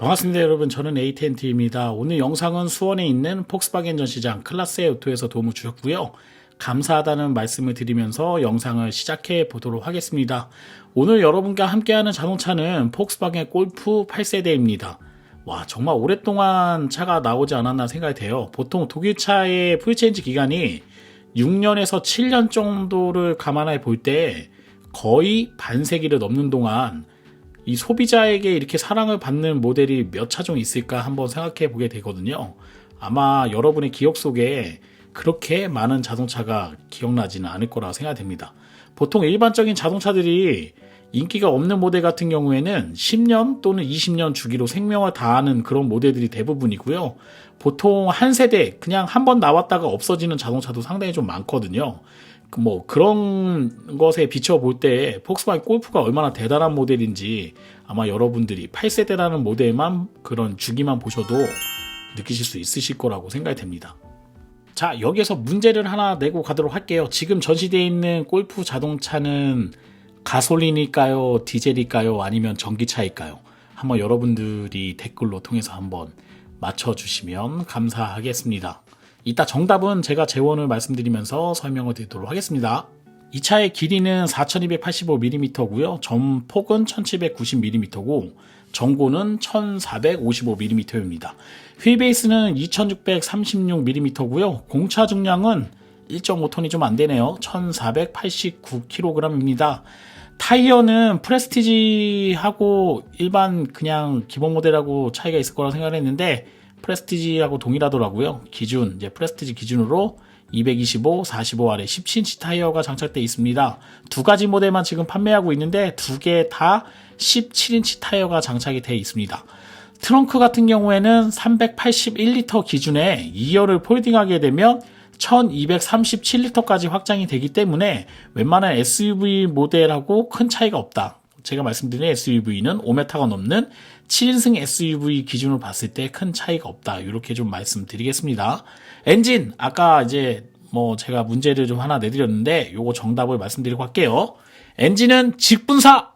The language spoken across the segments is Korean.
반갑습니다 여러분. 저는 AT&T입니다. 오늘 영상은 수원에 있는 폭스바겐 전시장 클라스의 오토에서 도움을 주셨고요. 감사하다는 말씀을 드리면서 영상을 시작해 보도록 하겠습니다. 오늘 여러분과 함께하는 자동차는 폭스바겐 골프 8세대입니다. 와 정말 오랫동안 차가 나오지 않았나 생각이 돼요. 보통 독일차의 풀체인지 기간이 6년에서 7년 정도를 감안해 볼 때 거의 반세기를 넘는 동안 이 소비자에게 이렇게 사랑을 받는 모델이 몇 차종 있을까 한번 생각해 보게 되거든요. 아마 여러분의 기억 속에 그렇게 많은 자동차가 기억나지는 않을 거라 생각됩니다. 보통 일반적인 자동차들이 인기가 없는 모델 같은 경우에는 10년 또는 20년 주기로 생명을 다하는 그런 모델들이 대부분이고요. 보통 한 세대 그냥 한 번 나왔다가 없어지는 자동차도 상당히 좀 많거든요. 그뭐 그런 것에 비춰 볼 때 폭스바겐 골프가 얼마나 대단한 모델인지 아마 여러분들이 8세대라는 모델만 그런 주기만 보셔도 느끼실 수 있으실 거라고 생각이 됩니다. 자, 여기에서 문제를 하나 내고 가도록 할게요. 지금 전시되어 있는 골프 자동차는 가솔린일까요? 디젤일까요? 아니면 전기차일까요? 한번 여러분들이 댓글로 통해서 한번 맞춰주시면 감사하겠습니다. 이따 정답은 제가 재원을 말씀드리면서 설명을 드리도록 하겠습니다. 이 차의 길이는 4285mm고요. 전폭은 1790mm고 전고는 1455mm입니다. 휠베이스는 2636mm고요. 공차 중량은 1.5톤이 좀 안 되네요. 1489kg입니다. 타이어는 프레스티지하고 일반 그냥 기본 모델하고 차이가 있을 거라 생각했는데 프레스티지하고 동일하더라고요. 기준 이제 프레스티지 기준으로 225, 45 아래 17인치 타이어가 장착되어 있습니다. 두 가지 모델만 지금 판매하고 있는데 두 개 다 17인치 타이어가 장착이 되어 있습니다. 트렁크 같은 경우에는 381리터 기준에 2열을 폴딩하게 되면 1237리터까지 확장이 되기 때문에 웬만한 SUV 모델하고 큰 차이가 없다. 제가 말씀드린 SUV는 5m가 넘는 7인승 SUV 기준으로 봤을 때 큰 차이가 없다. 이렇게 좀 말씀드리겠습니다. 엔진 아까 이제 뭐 제가 문제를 좀 하나 내드렸는데 요거 정답을 말씀드리고 할게요. 엔진은 직분사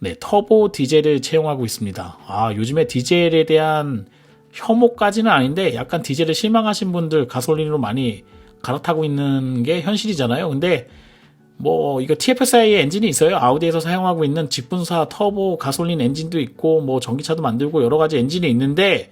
네, 터보 디젤을 채용하고 있습니다. 아, 요즘에 디젤에 대한 혐오까지는 아닌데 약간 디젤에 실망하신 분들 가솔린으로 많이 갈아타고 있는 게 현실이잖아요. 근데 뭐 이거 TFSI의 엔진이 있어요. 아우디에서 사용하고 있는 직분사 터보 가솔린 엔진도 있고 뭐 전기차도 만들고 여러 가지 엔진이 있는데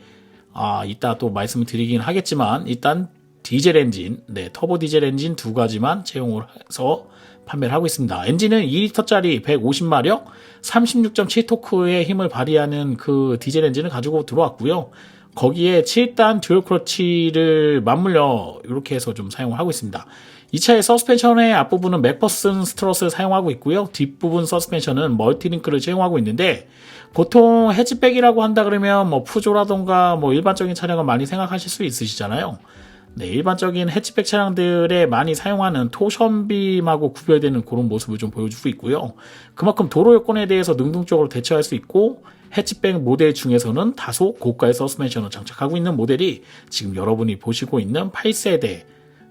아 이따 또 말씀을 드리긴 하겠지만 일단 디젤 엔진, 네 터보 디젤 엔진 두 가지만 채용을 해서 판매를 하고 있습니다. 엔진은 2리터짜리 150마력, 36.7 토크의 힘을 발휘하는 그 디젤 엔진을 가지고 들어왔고요. 거기에 7단 듀얼 크러치를 맞물려 이렇게 해서 좀 사용을 하고 있습니다. 이 차의 서스펜션의 앞부분은 맥퍼슨 스트러스를 사용하고 있고요. 뒷부분 서스펜션은 멀티링크를 채용하고 있는데 보통 해치백이라고 한다 그러면 뭐 푸조라던가 뭐 일반적인 차량을 많이 생각하실 수 있으시잖아요. 네, 일반적인 해치백 차량들에 많이 사용하는 토션빔하고 구별되는 그런 모습을 좀 보여주고 있고요. 그만큼 도로 여건에 대해서 능동적으로 대처할 수 있고 해치백 모델 중에서는 다소 고가의 서스펜션을 장착하고 있는 모델이 지금 여러분이 보시고 있는 8세대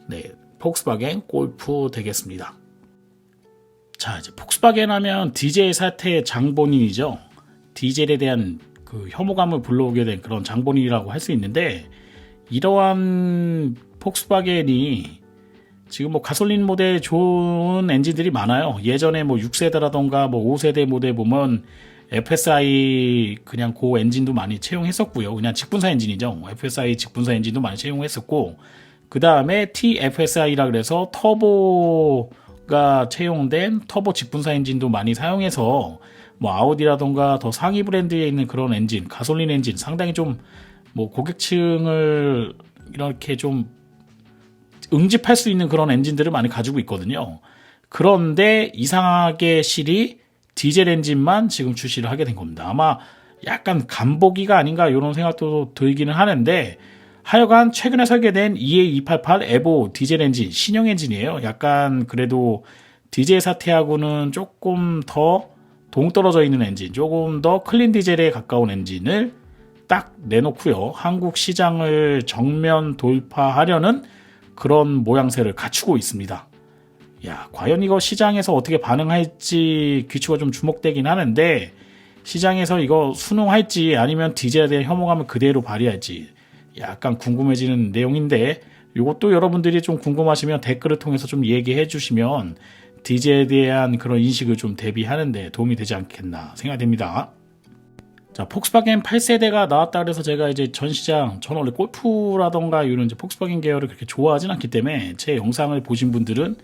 네, 폭스바겐 골프 되겠습니다. 자, 이제 폭스바겐 하면 디젤 사태의 장본인이죠. 디젤에 대한 그 혐오감을 불러오게 된 그런 장본인이라고 할 수 있는데 이러한 폭스바겐이 지금 뭐 가솔린 모델 좋은 엔진들이 많아요. 예전에 뭐 6세대라던가 뭐 5세대 모델 보면 FSI 그냥 고 엔진도 많이 채용했었고요. 그냥 직분사 엔진이죠. FSI 직분사 엔진도 많이 채용했었고 그 다음에 TFSI라 그래서 터보가 채용된 터보 직분사 엔진도 많이 사용해서 뭐 아우디라던가 더 상위 브랜드에 있는 그런 엔진, 가솔린 엔진 상당히 좀 뭐 고객층을 이렇게 좀 응집할 수 있는 그런 엔진들을 많이 가지고 있거든요. 그런데 이상하게 실이 디젤 엔진만 지금 출시를 하게 된 겁니다. 아마 약간 간보기가 아닌가 이런 생각도 들기는 하는데 하여간 최근에 설계된 EA288 에보 디젤 엔진 신형 엔진이에요. 약간 그래도 디젤 사태하고는 조금 더 동떨어져 있는 엔진, 조금 더 클린 디젤에 가까운 엔진을 딱 내놓고요. 한국 시장을 정면 돌파하려는 그런 모양새를 갖추고 있습니다. 야, 과연 이거 시장에서 어떻게 반응할지 귀추가 좀 주목되긴 하는데 시장에서 이거 순응할지 아니면 디젤에 대한 혐오감을 그대로 발휘할지 약간 궁금해지는 내용인데 이것도 여러분들이 좀 궁금하시면 댓글을 통해서 좀 얘기해 주시면 디젤에 대한 그런 인식을 좀 대비하는데 도움이 되지 않겠나 생각됩니다. 자, 폭스바겐 8세대가 나왔다 그래서 제가 이제 전 시장, 저는 원래 골프라던가 이런 이제 폭스바겐 계열을 그렇게 좋아하진 않기 때문에 제 영상을 보신 분들은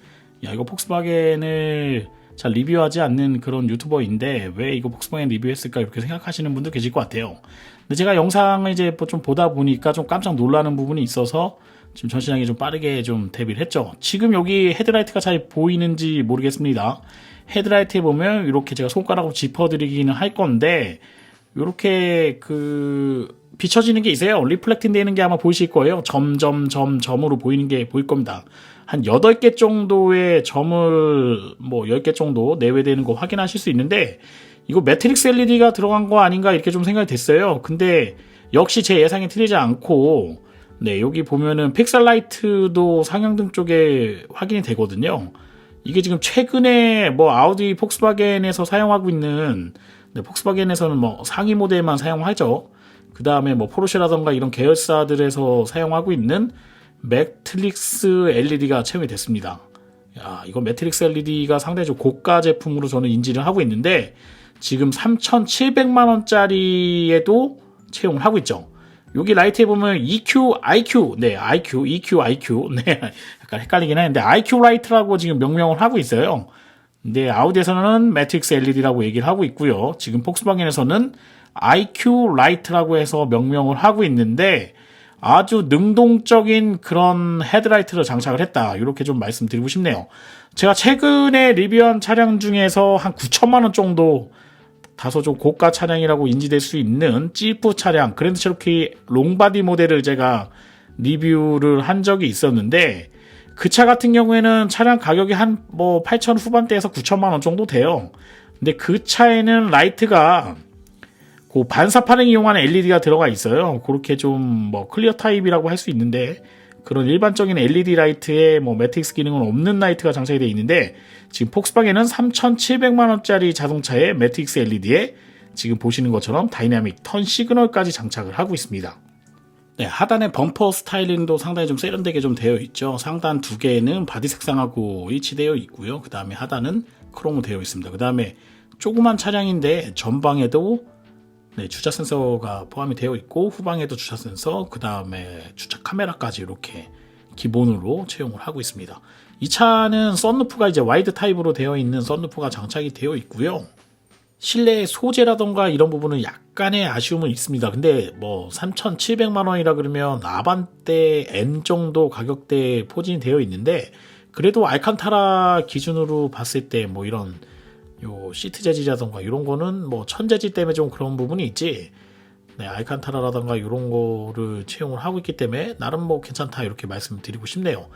야, 이거 폭스바겐을 잘 리뷰하지 않는 그런 유튜버인데 왜 이거 폭스바겐 리뷰했을까 이렇게 생각하시는 분도 계실 것 같아요. 근데 제가 영상을 이제 뭐좀 보다 보니까 좀 깜짝 놀라는 부분이 있어서 지금 전 시장에 좀 빠르게 좀 대비를 했죠. 지금 여기 헤드라이트가 잘 보이는지 모르겠습니다. 헤드라이트에 보면 이렇게 제가 손가락으로 짚어드리기는 할 건데 이렇게 그 비춰지는 게 있어요. 리플렉팅 되는 게 아마 보이실 거예요. 점, 점, 점, 점으로 보이는 게 보일 겁니다. 한 8개 정도의 점을 뭐 10개 정도 내외되는 거 확인하실 수 있는데 이거 매트릭스 LED가 들어간 거 아닌가 이렇게 좀 생각이 됐어요. 근데 역시 제 예상이 틀리지 않고 네, 여기 보면은 픽셀 라이트도 상향등 쪽에 확인이 되거든요. 이게 지금 최근에 뭐 아우디 폭스바겐에서 사용하고 있는 네, 폭스바겐에서는 뭐 상위 모델만 사용하죠. 그 다음에 뭐 포르쉐라던가 이런 계열사들에서 사용하고 있는 매트릭스 LED가 채용이 됐습니다. 야, 이거 매트릭스 LED가 상당히 좀 고가 제품으로 저는 인지를 하고 있는데 지금 3,700만 원짜리에도 채용을 하고 있죠. 여기 라이트에 보면 EQ, IQ, 네, IQ, EQ, IQ, 네, 약간 헷갈리긴 하는데 IQ 라이트라고 지금 명명을 하고 있어요. 근데 아우디에서는 매트릭스 LED라고 얘기를 하고 있고요. 지금 폭스바겐에서는 IQ 라이트라고 해서 명명을 하고 있는데 아주 능동적인 그런 헤드라이트를 장착을 했다. 이렇게 좀 말씀드리고 싶네요. 제가 최근에 리뷰한 차량 중에서 한 9천만 원 정도 다소 좀 고가 차량이라고 인지될 수 있는 지프 차량 그랜드 체로키 롱바디 모델을 제가 리뷰를 한 적이 있었는데 그 차 같은 경우에는 차량 가격이 한 뭐 8천 후반대에서 9천만 원 정도 돼요. 근데 그 차에는 라이트가 그 반사판을 이용하는 LED가 들어가 있어요. 그렇게 좀 뭐 클리어 타입이라고 할 수 있는데 그런 일반적인 LED 라이트에 뭐 매트릭스 기능은 없는 라이트가 장착이 되어 있는데 지금 폭스바겐은 3,700만 원짜리 자동차에 매트릭스 LED에 지금 보시는 것처럼 다이나믹 턴 시그널까지 장착을 하고 있습니다. 네, 하단의 범퍼 스타일링도 상당히 좀 세련되게 좀 되어 있죠. 상단 두 개는 바디 색상하고 일치되어 있고요. 그 다음에 하단은 크롬으로 되어 있습니다. 그 다음에 조그만 차량인데 전방에도 네, 주차 센서가 포함이 되어 있고 후방에도 주차 센서, 그 다음에 주차 카메라까지 이렇게 기본으로 채용을 하고 있습니다. 이 차는 썬루프가 이제 와이드 타입으로 되어 있는 썬루프가 장착이 되어 있고요. 실내 소재라던가 이런 부분은 약간의 아쉬움은 있습니다. 근데 뭐 3,700만 원이라 그러면 아반떼 N 정도 가격대에 포진이 되어 있는데 그래도 알칸타라 기준으로 봤을 때 뭐 이런 요 시트 재질이라던가 이런 거는 뭐 천재질 때문에 좀 그런 부분이 있지. 네, 알칸타라라던가 이런 거를 채용을 하고 있기 때문에 나름 뭐 괜찮다 이렇게 말씀드리고 싶네요.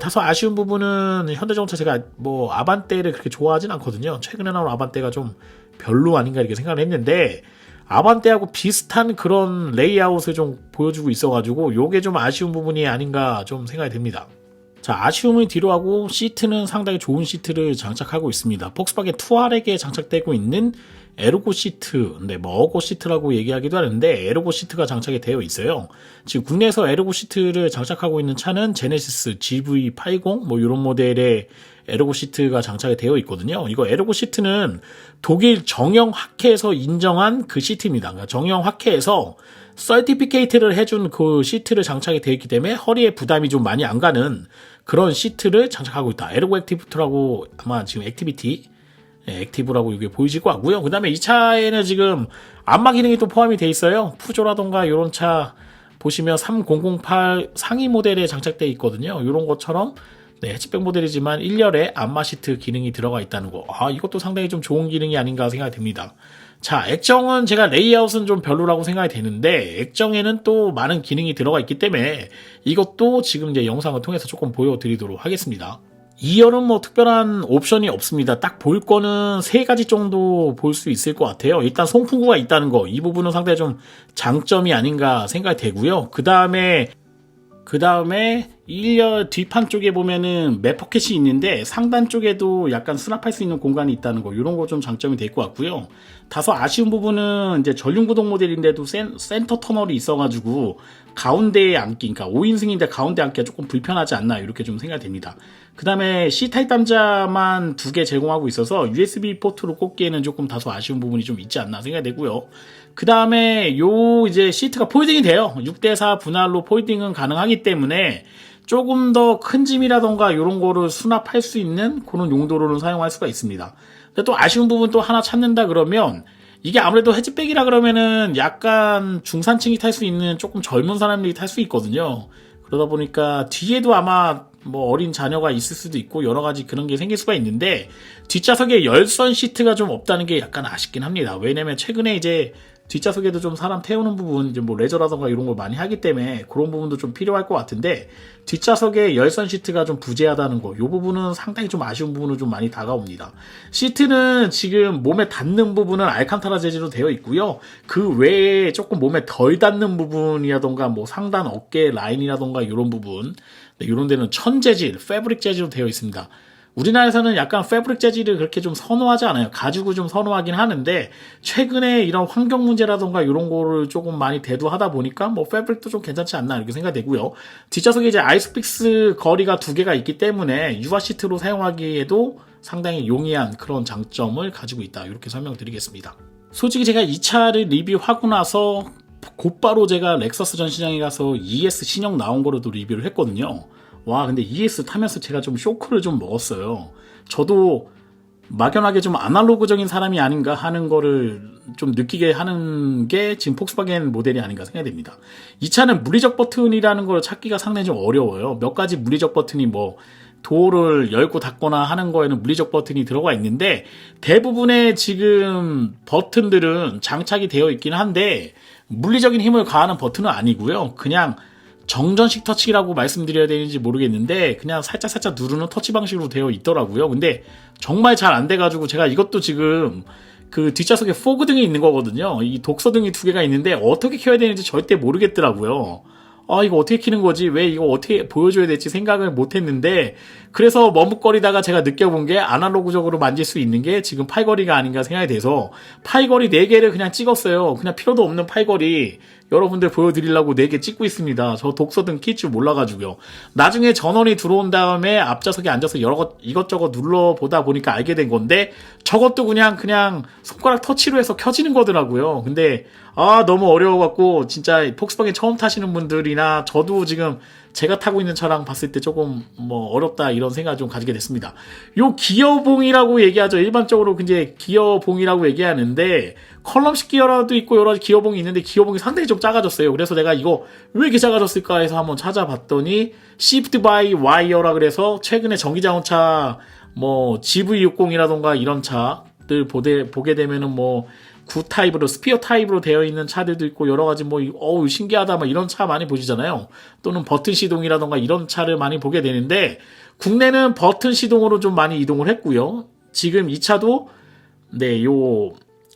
다소 아쉬운 부분은 현대자동차 제가 뭐 아반떼를 그렇게 좋아하진 않거든요. 최근에 나온 아반떼가 좀 별로 아닌가 이렇게 생각을 했는데 아반떼하고 비슷한 그런 레이아웃을 좀 보여주고 있어가지고 요게 좀 아쉬운 부분이 아닌가 좀 생각이 됩니다. 자, 아쉬움을 뒤로하고 시트는 상당히 좋은 시트를 장착하고 있습니다. 폭스바겐 투아렉에 장착되고 있는 에르고 시트, 네, 뭐 어고 시트라고 얘기하기도 하는데 에르고 시트가 장착이 되어 있어요. 지금 국내에서 에르고 시트를 장착하고 있는 차는 제네시스 GV80 뭐 이런 모델의 에르고 시트가 장착이 되어 있거든요. 이거 에르고 시트는 독일 정형 학회에서 인정한 그 시트입니다. 그러니까 정형 학회에서 서티피케이트를 해준 그 시트를 장착이 되어 있기 때문에 허리에 부담이 좀 많이 안 가는 그런 시트를 장착하고 있다. 에르고 액티비티라고 아마 지금 액티비티 네, 액티브라고 이게 보이실 것 같고요. 그 다음에 이 차에는 지금 안마 기능이 또 포함이 돼 있어요. 푸조라던가 이런 차 보시면 3008 상위 모델에 장착되어 있거든요. 이런 것처럼 네, 해치백 모델이지만 1열에 안마 시트 기능이 들어가 있다는 거. 아, 이것도 상당히 좀 좋은 기능이 아닌가 생각이 듭니다. 자, 액정은 제가 레이아웃은 좀 별로라고 생각이 되는데, 액정에는 또 많은 기능이 들어가 있기 때문에 이것도 지금 이제 영상을 통해서 조금 보여드리도록 하겠습니다. 2열은 뭐 특별한 옵션이 없습니다. 딱 볼 거는 세 가지 정도 볼 수 있을 것 같아요. 일단 송풍구가 있다는 거, 이 부분은 상당히 좀 장점이 아닌가 생각이 되고요. 그 다음에 그 다음에 1열 뒷판 쪽에 보면은 맵 포켓이 있는데 상단 쪽에도 약간 수납할 수 있는 공간이 있다는 거 이런 거 좀 장점이 될 것 같고요. 다소 아쉬운 부분은 이제 전륜구동 모델인데도 센, 센터 터널이 있어가지고 가운데에 앉기, 그러니까 5인승인데 가운데 앉기가 조금 불편하지 않나 이렇게 좀 생각이 됩니다. 그 다음에 C타입 단자만 두 개 제공하고 있어서 USB 포트로 꽂기에는 조금 다소 아쉬운 부분이 좀 있지 않나 생각이 되고요. 그 다음에 요 이제 시트가 폴딩이 돼요. 6대4 분할로 폴딩은 가능하기 때문에 조금 더 큰 짐이라던가 이런 거를 수납할 수 있는 그런 용도로는 사용할 수가 있습니다. 근데 또 아쉬운 부분 또 하나 찾는다 그러면 이게 아무래도 해치백이라 그러면은 약간 중산층이 탈 수 있는 조금 젊은 사람들이 탈 수 있거든요. 그러다 보니까 뒤에도 아마 뭐 어린 자녀가 있을 수도 있고 여러 가지 그런 게 생길 수가 있는데 뒷좌석에 열선 시트가 좀 없다는 게 약간 아쉽긴 합니다. 왜냐면 최근에 이제 뒷좌석에도 좀 사람 태우는 부분, 이제 뭐 레저라던가 이런 걸 많이 하기 때문에 그런 부분도 좀 필요할 것 같은데 뒷좌석에 열선 시트가 좀 부재하다는 거, 이 부분은 상당히 좀 아쉬운 부분은 좀 많이 다가옵니다. 시트는 지금 몸에 닿는 부분은 알칸타라 재질로 되어 있고요. 그 외에 조금 몸에 덜 닿는 부분이라던가 뭐 상단 어깨 라인이라던가 이런 부분, 이런 데는 천 재질, 패브릭 재질로 되어 있습니다. 우리나라에서는 약간 패브릭 재질을 그렇게 좀 선호하지 않아요. 가죽을 좀 선호하긴 하는데 최근에 이런 환경 문제라던가 이런 거를 조금 많이 대두하다 보니까 뭐 패브릭도 좀 괜찮지 않나 이렇게 생각되고요. 뒷좌석에 이제 아이스픽스 거리가 두 개가 있기 때문에 유화 시트로 사용하기에도 상당히 용이한 그런 장점을 가지고 있다. 이렇게 설명을 드리겠습니다. 솔직히 제가 이 차를 리뷰하고 나서 곧바로 제가 렉서스 전시장에 가서 ES 신형 나온 거로도 리뷰를 했거든요. 와, 근데 ES 타면서 제가 좀 쇼크를 좀 먹었어요. 저도 막연하게 좀 아날로그적인 사람이 아닌가 하는 거를 좀 느끼게 하는 게 지금 폭스바겐 모델이 아닌가 생각이 됩니다. 이 차는 물리적 버튼이라는 걸 찾기가 상당히 좀 어려워요. 몇 가지 물리적 버튼이 뭐 도어를 열고 닫거나 하는 거에는 물리적 버튼이 들어가 있는데 대부분의 지금 버튼들은 장착이 되어 있긴 한데 물리적인 힘을 가하는 버튼은 아니고요. 그냥 정전식 터치라고 말씀드려야 되는지 모르겠는데 그냥 살짝 살짝 누르는 터치 방식으로 되어 있더라고요. 근데 정말 잘 안 돼가지고 제가 이것도 지금 그 뒷좌석에 포그 등이 있는 거거든요. 이 독서 등이 두 개가 있는데 어떻게 켜야 되는지 절대 모르겠더라고요. 아 이거 어떻게 키는 거지 왜 이거 어떻게 보여줘야 될지 생각을 못했는데 그래서 머뭇거리다가 제가 느껴본 게 아날로그적으로 만질 수 있는 게 지금 팔걸이가 아닌가 생각이 돼서 팔걸이 4개를 그냥 찍었어요 그냥 필요도 없는 팔걸이 여러분들 보여드리려고 4개 찍고 있습니다. 저 독서등 킬줄 몰라가지고요. 나중에 전원이 들어온 다음에 앞좌석에 앉아서 여러 것 이것저것 눌러보다 보니까 알게 된 건데 저것도 그냥 그냥 손가락 터치로 해서 켜지는 거더라고요. 근데 아 너무 어려워갖고 진짜 폭스바겐 처음 타시는 분들이나 저도 지금 제가 타고 있는 차랑 봤을 때 조금 뭐 어렵다 이런 생각을 좀 가지게 됐습니다. 요 기어봉이라고 얘기하죠. 일반적으로 이제 기어봉이라고 얘기하는데 컬럼식 기어라도 있고 여러 가지 기어봉이 있는데 기어봉이 상당히 좀 작아졌어요. 그래서 내가 이거 왜 이렇게 작아졌을까 해서 한번 찾아봤더니 Shift by Wire라 그래서 최근에 전기자동차 뭐 GV60이라던가 이런 차들 보게 되면은 뭐 구 타입으로 스피어 타입으로 되어 있는 차들도 있고 여러 가지 뭐 어우 신기하다 막 이런 차 많이 보시잖아요. 또는 버튼 시동이라던가 이런 차를 많이 보게 되는데 국내는 버튼 시동으로 좀 많이 이동을 했고요. 지금 이 차도 네 요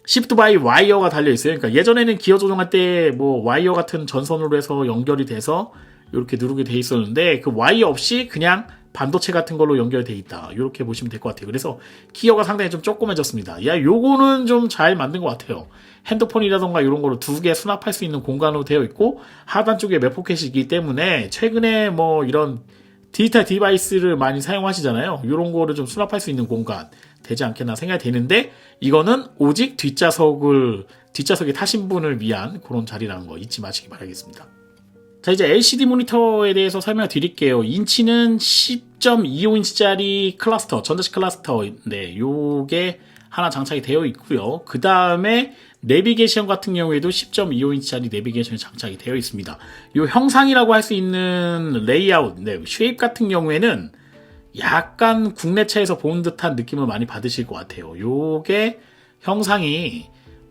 시프트 바이 와이어가 달려 있어요. 그러니까 예전에는 기어 조정할 때 뭐 와이어 같은 전선으로 해서 연결이 돼서 이렇게 누르게 돼 있었는데 그 와이어 없이 그냥 반도체 같은 걸로 연결돼 있다. 이렇게 보시면 될 것 같아요. 그래서 기어가 상당히 좀 조그매졌습니다. 야, 요거는 좀 잘 만든 것 같아요. 핸드폰이라던가 이런 거로 두 개 수납할 수 있는 공간으로 되어 있고 하단 쪽에 맵 포켓이기 때문에 최근에 뭐 이런 디지털 디바이스를 많이 사용하시잖아요. 이런 거를 좀 수납할 수 있는 공간 되지 않겠나 생각이 되는데 이거는 오직 뒷좌석을 뒷좌석에 타신 분을 위한 그런 자리라는 거 잊지 마시기 바라겠습니다. 자 이제 LCD 모니터에 대해서 설명을 드릴게요. 인치는 10.25인치짜리 클러스터, 전자식 클러스터, 네, 요게 하나 장착이 되어 있고요. 그 다음에 내비게이션 같은 경우에도 10.25인치짜리 내비게이션이 장착이 되어 있습니다. 요 형상이라고 할 수 있는 레이아웃, 네, 쉐입 같은 경우에는 약간 국내 차에서 본 듯한 느낌을 많이 받으실 것 같아요. 요게 형상이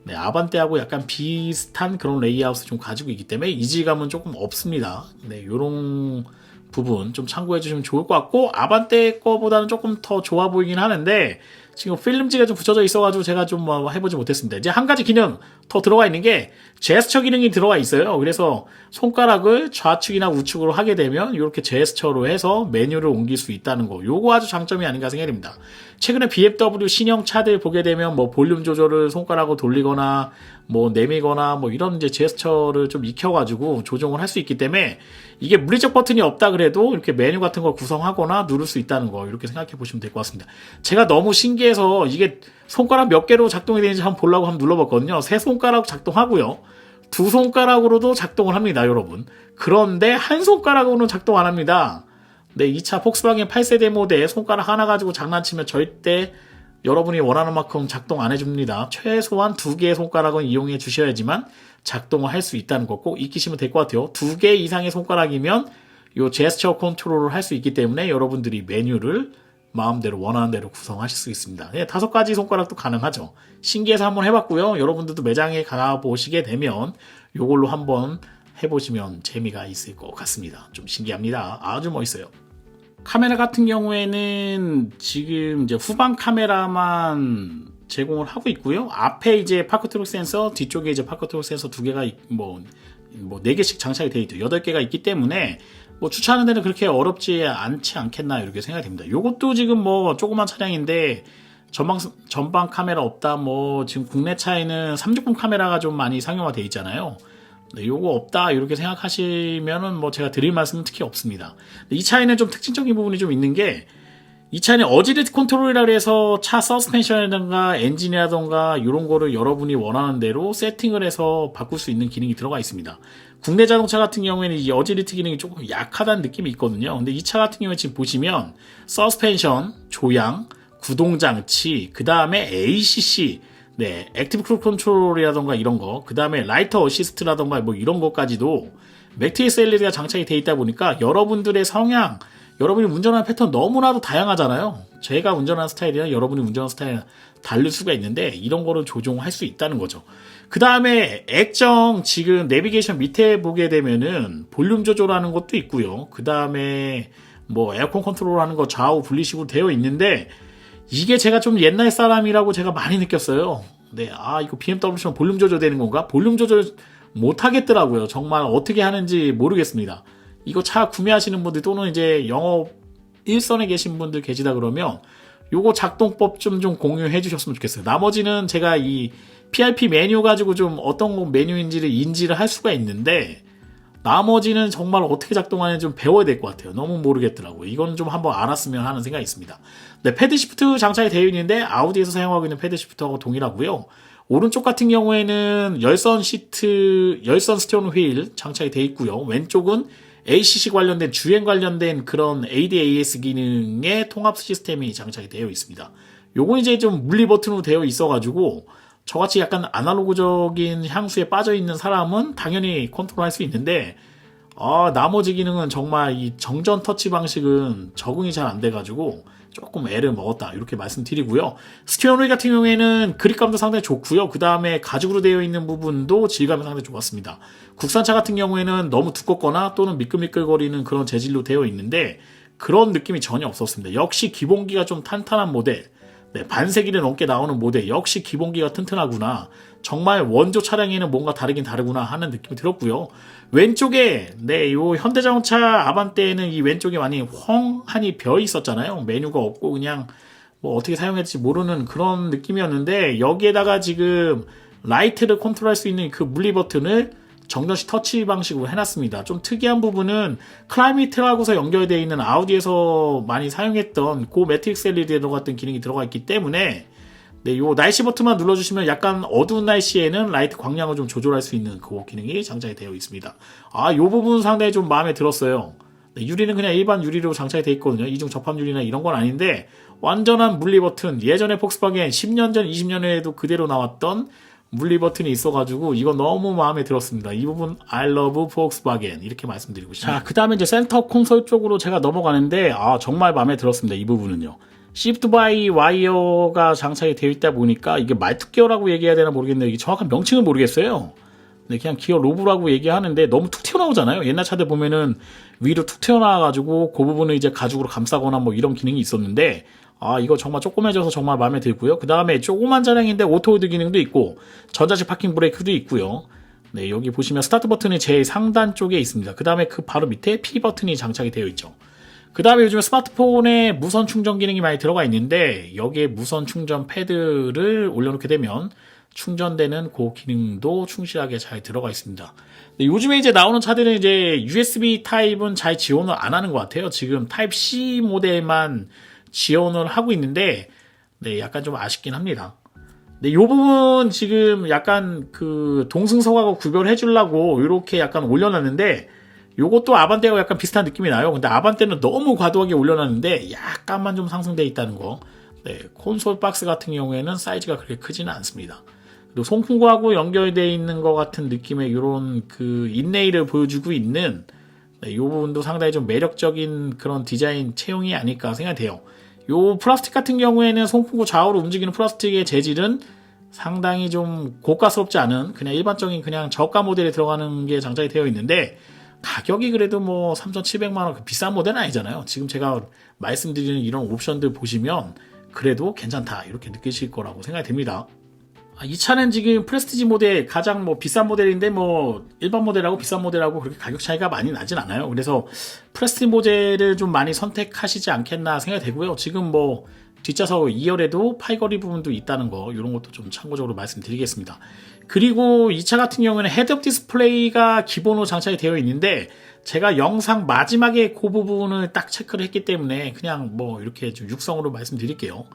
네, 아반떼하고 약간 비슷한 그런 레이아웃을 좀 가지고 있기 때문에 이질감은 조금 없습니다. 네, 요런 부분 좀 참고해 주시면 좋을 것 같고 아반떼 거보다는 조금 더 좋아 보이긴 하는데 지금 필름지가 좀 붙여져 있어가지고 제가 좀 뭐 해보지 못했습니다. 이제 한 가지 기능 더 들어가 있는 게 제스처 기능이 들어가 있어요. 그래서 손가락을 좌측이나 우측으로 하게 되면 이렇게 제스처로 해서 메뉴를 옮길 수 있다는 거. 요거 아주 장점이 아닌가 생각이 듭니다. 최근에 BMW 신형 차들 보게 되면 뭐 볼륨 조절을 손가락으로 돌리거나 뭐 내미거나 뭐 이런 이제 제스처를 좀 익혀가지고 조정을 할 수 있기 때문에 이게 물리적 버튼이 없다 그래도 이렇게 메뉴 같은 걸 구성하거나 누를 수 있다는 거 이렇게 생각해 보시면 될 것 같습니다. 제가 너무 신기해서 이게 손가락 몇 개로 작동이 되는지 한번 보려고 한번 눌러봤거든요. 세 손가락 작동하고요. 두 손가락으로도 작동을 합니다, 여러분. 그런데 한 손가락으로는 작동 안 합니다. 네, 2차 폭스바겐 8세대 모델 손가락 하나 가지고 장난치면 절대 여러분이 원하는 만큼 작동 안 해줍니다. 최소한 두 개의 손가락은 이용해 주셔야지만 작동을 할 수 있다는 거 꼭 익히시면 될 것 같아요. 두 개 이상의 손가락이면 요 제스처 컨트롤을 할 수 있기 때문에 여러분들이 메뉴를 마음대로 원하는 대로 구성하실 수 있습니다. 예, 다섯 가지 손가락도 가능하죠. 신기해서 한번 해봤고요. 여러분들도 매장에 가보시게 되면 요걸로 한번 해보시면 재미가 있을 것 같습니다. 좀 신기합니다. 아주 멋있어요. 카메라 같은 경우에는 지금 이제 후방 카메라만 제공을 하고 있고요. 앞에 이제 파크트록 센서, 뒤쪽에 이제 파크트록 센서 두 개가 있- 뭐, 뭐, 네 개씩 장착이 되어 있죠. 여덟 개가 있기 때문에 뭐 주차하는 데는 그렇게 어렵지 않지 않겠나 이렇게 생각이 됩니다. 요것도 지금 뭐 조그만 차량인데 전방 전방 카메라 없다. 뭐 지금 국내 차에는 360 카메라가 좀 많이 상용화 돼 있잖아요. 네, 요거 없다 이렇게 생각하시면은 뭐 제가 드릴 말씀은 특히 없습니다. 이 차에는 좀 특징적인 부분이 좀 있는 게 이 차는 어지리티 컨트롤이라 그래서 차 서스펜션이라든가 엔진이라든가 이런 거를 여러분이 원하는 대로 세팅을 해서 바꿀 수 있는 기능이 들어가 있습니다. 국내 자동차 같은 경우에는 이 어지리티 기능이 조금 약하다는 느낌이 있거든요. 근데 이 차 같은 경우에 지금 보시면 서스펜션, 조향, 구동장치, 그 다음에 ACC, 네, 액티브 크루 컨트롤이라던가 이런 거, 그 다음에 라이터 어시스트라던가 뭐 이런 것까지도 맥트리스 LED가 장착이 돼 있다 보니까 여러분들의 성향, 여러분이 운전하는 패턴 너무나도 다양하잖아요. 제가 운전하는 스타일이랑 여러분이 운전하는 스타일이 다를 수가 있는데 이런 거를 조종할 수 있다는 거죠. 그 다음에 액정 지금 내비게이션 밑에 보게 되면은 볼륨 조절하는 것도 있고요. 그 다음에 뭐 에어컨 컨트롤하는 거 좌우 분리식으로 되어 있는데 이게 제가 좀 옛날 사람이라고 제가 많이 느꼈어요. 네, 아 이거 BMW처럼 볼륨 조절되는 건가? 볼륨 조절 못 하겠더라고요. 정말 어떻게 하는지 모르겠습니다. 이거 차 구매하시는 분들 또는 이제 영업 일선에 계신 분들 계시다 그러면 요거 작동법 좀 좀 공유해 주셨으면 좋겠어요. 나머지는 제가 이 PRP 메뉴 가지고 좀 어떤 메뉴인지를 인지를 할 수가 있는데 나머지는 정말 어떻게 작동하는지 좀 배워야 될 것 같아요. 너무 모르겠더라고요. 이건 좀 한번 알았으면 하는 생각이 있습니다. 네, 패드 시프트 장착이 되어 있는데 아우디에서 사용하고 있는 패드 시프트하고 동일하고요. 오른쪽 같은 경우에는 열선 시트, 열선 스티어링 휠 장착이 되어 있고요. 왼쪽은 ACC 관련된 주행 관련된 그런 ADAS 기능의 통합 시스템이 장착이 되어 있습니다. 요건 이제 좀 물리 버튼으로 되어 있어가지고 저같이 약간 아날로그적인 향수에 빠져 있는 사람은 당연히 컨트롤할 수 있는데 아, 나머지 기능은 정말 이 정전 터치 방식은 적응이 잘 안 돼가지고 조금 애를 먹었다 이렇게 말씀드리고요. 스티어링 휠 같은 경우에는 그립감도 상당히 좋고요. 그 다음에 가죽으로 되어 있는 부분도 질감이 상당히 좋았습니다. 국산차 같은 경우에는 너무 두껍거나 또는 미끌미끌거리는 그런 재질로 되어 있는데 그런 느낌이 전혀 없었습니다. 역시 기본기가 좀 탄탄한 모델. 네, 반세기를 넘게 나오는 모델 역시 기본기가 튼튼하구나. 정말 원조 차량에는 뭔가 다르긴 다르구나 하는 느낌이 들었고요. 왼쪽에 네, 요 현대자동차 아반떼에는 이 왼쪽에 많이 헝하니 벼 있었잖아요. 메뉴가 없고 그냥 뭐 어떻게 사용할지 모르는 그런 느낌이었는데 여기에다가 지금 라이트를 컨트롤할 수 있는 그 물리 버튼을 정전시 터치 방식으로 해놨습니다. 좀 특이한 부분은 클라이미트라고서 연결되어 있는 아우디에서 많이 사용했던 고 매트릭스 LED 같은 기능이 들어가 있기 때문에 네, 요 날씨 버튼만 눌러주시면 약간 어두운 날씨에는 라이트 광량을 좀 조절할 수 있는 그 기능이 장착이 되어 있습니다. 아, 요 부분 상당히 좀 마음에 들었어요. 네, 유리는 그냥 일반 유리로 장착이 되어 있거든요. 이중 접합 유리나 이런 건 아닌데 완전한 물리 버튼. 예전에 폭스바겐 10년 전, 20년에도 그대로 나왔던 물리 버튼이 있어가지고 이거 너무 마음에 들었습니다. 이 부분 I love Volkswagen 이렇게 말씀드리고 싶습니다. 자, 그 다음에 이제 센터 콘솔 쪽으로 제가 넘어가는데 아 정말 마음에 들었습니다. 이 부분은요. 시프트 바이 와이어가 장착이 되어 있다 보니까 이게 말투 기어라고 얘기해야 되나 모르겠네요. 이게 정확한 명칭은 모르겠어요. 네, 그냥 기어 로브라고 얘기하는데 너무 툭 튀어나오잖아요. 옛날 차들 보면은 위로 툭 튀어나와가지고 그 부분을 이제 가죽으로 감싸거나 뭐 이런 기능이 있었는데 아 이거 정말 조그매져서 정말 마음에 들고요. 그 다음에 조그만 차량인데 오토홀드 기능도 있고 전자식 파킹 브레이크도 있고요. 네 여기 보시면 스타트 버튼이 제일 상단 쪽에 있습니다. 그 다음에 그 바로 밑에 P 버튼이 장착이 되어 있죠. 그 다음에 요즘 스마트폰에 무선 충전 기능이 많이 들어가 있는데 여기에 무선 충전 패드를 올려놓게 되면 충전되는 그 기능도 충실하게 잘 들어가 있습니다. 근데 요즘에 이제 나오는 차들은 이제 USB 타입은 잘 지원을 안 하는 것 같아요. 지금 타입 C 모델만 지원을 하고 있는데 네, 약간 좀 아쉽긴 합니다. 네, 요 부분 지금 약간 그 동승석하고 구별해 주려고 이렇게 약간 올려놨는데 요것도 아반떼가 약간 비슷한 느낌이 나요. 근데 아반떼는 너무 과도하게 올려놨는데 약간만 좀 상승돼 있다는 거. 네, 콘솔 박스 같은 경우에는 사이즈가 그렇게 크지는 않습니다. 그리고 송풍구하고 연결되어 있는 것 같은 느낌의 이런 그 인레이를 보여주고 있는 네, 이 부분도 상당히 좀 매력적인 그런 디자인 채용이 아닐까 생각이 돼요. 요 플라스틱 같은 경우에는 송풍구 좌우로 움직이는 플라스틱의 재질은 상당히 좀 고가스럽지 않은 그냥 일반적인 그냥 저가 모델에 들어가는 게 장착이 되어 있는데 가격이 그래도 뭐 3,700만 원그 비싼 모델은 아니잖아요. 지금 제가 말씀드리는 이런 옵션들 보시면 그래도 괜찮다 이렇게 느끼실 거라고 생각이 됩니다. 아, 이 차는 지금 프레스티지 모델 가장 뭐 비싼 모델인데 뭐 일반 모델하고 비싼 모델하고 그렇게 가격 차이가 많이 나진 않아요. 그래서 프레스티지 모델을 좀 많이 선택하시지 않겠나 생각이 되고요. 지금 뭐 뒷좌석 2열에도 파이거리 부분도 있다는 거 이런 것도 좀 참고적으로 말씀드리겠습니다. 그리고 이 차 같은 경우에는 헤드업 디스플레이가 기본으로 장착이 되어 있는데 제가 영상 마지막에 그 부분을 딱 체크를 했기 때문에 그냥 뭐 이렇게 좀 육성으로 말씀드릴게요.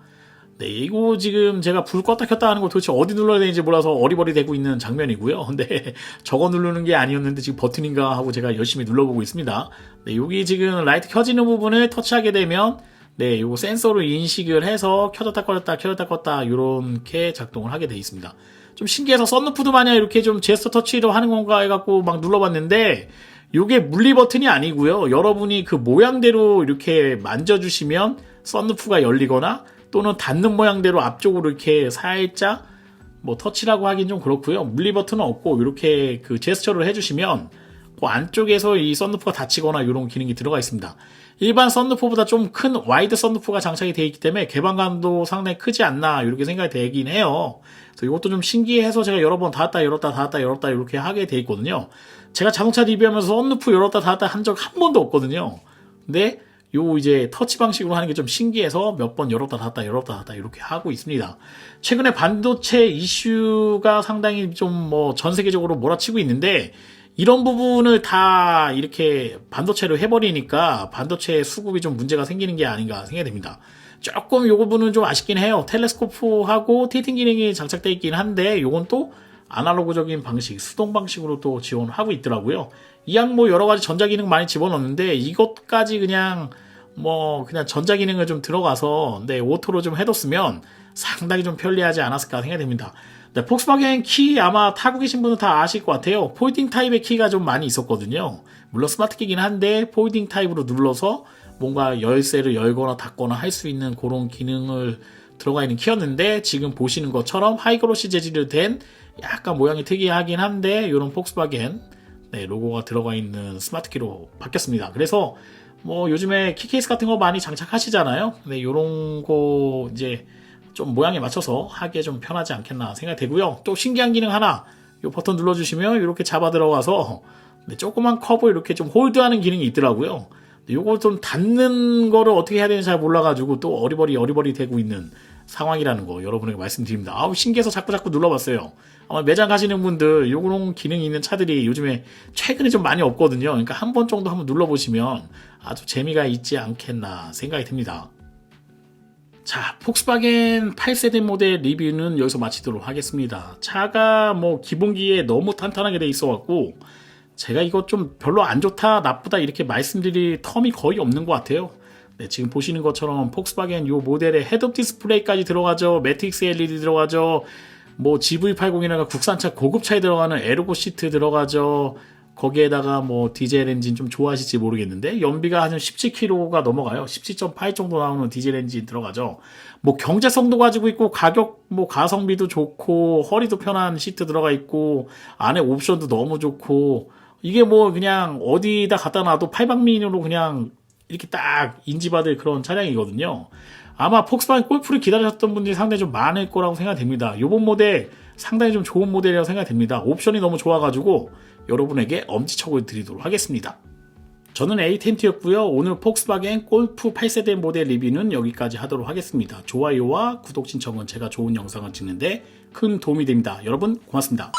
네, 이거 지금 제가 불 껐다 켰다 하는 거 도대체 어디 눌러야 되는지 몰라서 어리버리 되고 있는 장면이고요. 근데 저거 누르는 게 아니었는데 지금 버튼인가 하고 제가 열심히 눌러보고 있습니다. 네, 여기 지금 라이트 켜지는 부분을 터치하게 되면 네, 요거 센서로 인식을 해서 켜졌다 꺼졌다 켜졌다 껐다 이렇게 작동을 하게 돼 있습니다. 좀 신기해서 썬루프도 마냥 이렇게 좀 제스처 터치로 하는 건가 해갖고 막 눌러봤는데 요게 물리 버튼이 아니고요. 여러분이 그 모양대로 이렇게 만져주시면 썬루프가 열리거나 또는 닫는 모양대로 앞쪽으로 이렇게 살짝 뭐 터치라고 하긴 좀 그렇고요. 물리 버튼은 없고 이렇게 그 제스처를 해주시면 그 안쪽에서 이 썬루프가 닫히거나 이런 기능이 들어가 있습니다. 일반 썬루프보다 좀 큰 와이드 썬루프가 장착이 되어 있기 때문에 개방감도 상당히 크지 않나 이렇게 생각이 되긴 해요. 그래서 이것도 좀 신기해서 제가 여러 번 닫았다 열었다 닫았다 열었다 이렇게 하게 돼 있거든요. 제가 자동차 리뷰하면서 썬루프 열었다 닫았다 한 적 한 번도 없거든요. 근데 요 이제 터치 방식으로 하는 게 좀 신기해서 몇 번 열었다 닫았다 열었다 닫았다 이렇게 하고 있습니다. 최근에 반도체 이슈가 상당히 좀 뭐 전 세계적으로 몰아치고 있는데 이런 부분을 다 이렇게 반도체로 해버리니까 반도체 수급이 좀 문제가 생기는 게 아닌가 생각이 됩니다. 조금 요 부분은 좀 아쉽긴 해요. 텔레스코프하고 티팅 기능이 장착되어 있긴 한데 요건 또 아날로그적인 방식, 수동 방식으로 또 지원하고 있더라고요. 이양 뭐 여러 가지 전자 기능 많이 집어넣는데 이것까지 그냥 뭐 그냥 전자 기능을 좀 들어가서 네 오토로 좀 해뒀으면 상당히 좀 편리하지 않았을까 생각이 됩니다. 네, 폭스바겐 키 아마 타고 계신 분은 다 아실 것 같아요. 폴딩 타입의 키가 좀 많이 있었거든요. 물론 스마트 키긴 한데 폴딩 타입으로 눌러서 뭔가 열쇠를 열거나 닫거나 할 수 있는 그런 기능을 들어가 있는 키였는데 지금 보시는 것처럼 하이그로시 재질로 된 약간 모양이 특이하긴 한데 이런 폭스바겐 네, 로고가 들어가 있는 스마트 키로 바뀌었습니다. 그래서 뭐 요즘에 키 케이스 같은 거 많이 장착하시잖아요. 네, 요런 거 이제 좀 모양에 맞춰서 하기에 좀 편하지 않겠나 생각이 되고요. 또 신기한 기능 하나, 이 버튼 눌러주시면 이렇게 잡아 들어가서 네, 조그만 컵을 이렇게 좀 홀드하는 기능이 있더라고요. 요거 좀 닫는 거를 어떻게 해야 되는지 잘 몰라가지고 또 어리버리 어리버리 되고 있는 상황이라는 거 여러분에게 말씀드립니다. 아우 신기해서 자꾸 자꾸 눌러봤어요. 아마 매장 가시는 분들 요런 기능이 있는 차들이 요즘에 최근에 좀 많이 없거든요. 그러니까 한 번 정도 한번 눌러보시면 아주 재미가 있지 않겠나 생각이 듭니다. 자, 폭스바겐 8세대 모델 리뷰는 여기서 마치도록 하겠습니다. 차가 뭐 기본기에 너무 탄탄하게 돼 있어 갖고 제가 이거 좀 별로 안 좋다, 나쁘다 이렇게 말씀드릴 텀이 거의 없는 것 같아요. 네, 지금 보시는 것처럼 폭스바겐 요 모델에 헤드업 디스플레이까지 들어가죠. 매트릭스 LED 들어가죠. 뭐 GV80이나 국산차 고급차에 들어가는 에르고 시트 들어가죠. 거기에다가 뭐 디젤 엔진 좀 좋아하실지 모르겠는데 연비가 한 17km가 넘어가요. 17.8 정도 나오는 디젤 엔진 들어가죠. 뭐 경제성도 가지고 있고 가격 뭐 가성비도 좋고 허리도 편한 시트 들어가 있고 안에 옵션도 너무 좋고 이게 뭐 그냥 어디다 갖다 놔도 팔방미인으로 그냥 이렇게 딱 인지받을 그런 차량이거든요. 아마 폭스바겐 골프를 기다리셨던 분들이 상당히 좀 많을 거라고 생각됩니다. 요번 모델 상당히 좀 좋은 모델이라고 생각됩니다. 옵션이 너무 좋아가지고 여러분에게 엄지척을 드리도록 하겠습니다. 저는 A10T였고요. 오늘 폭스바겐 골프 8세대 모델 리뷰는 여기까지 하도록 하겠습니다. 좋아요와 구독 신청은 제가 좋은 영상을 찍는데 큰 도움이 됩니다. 여러분 고맙습니다.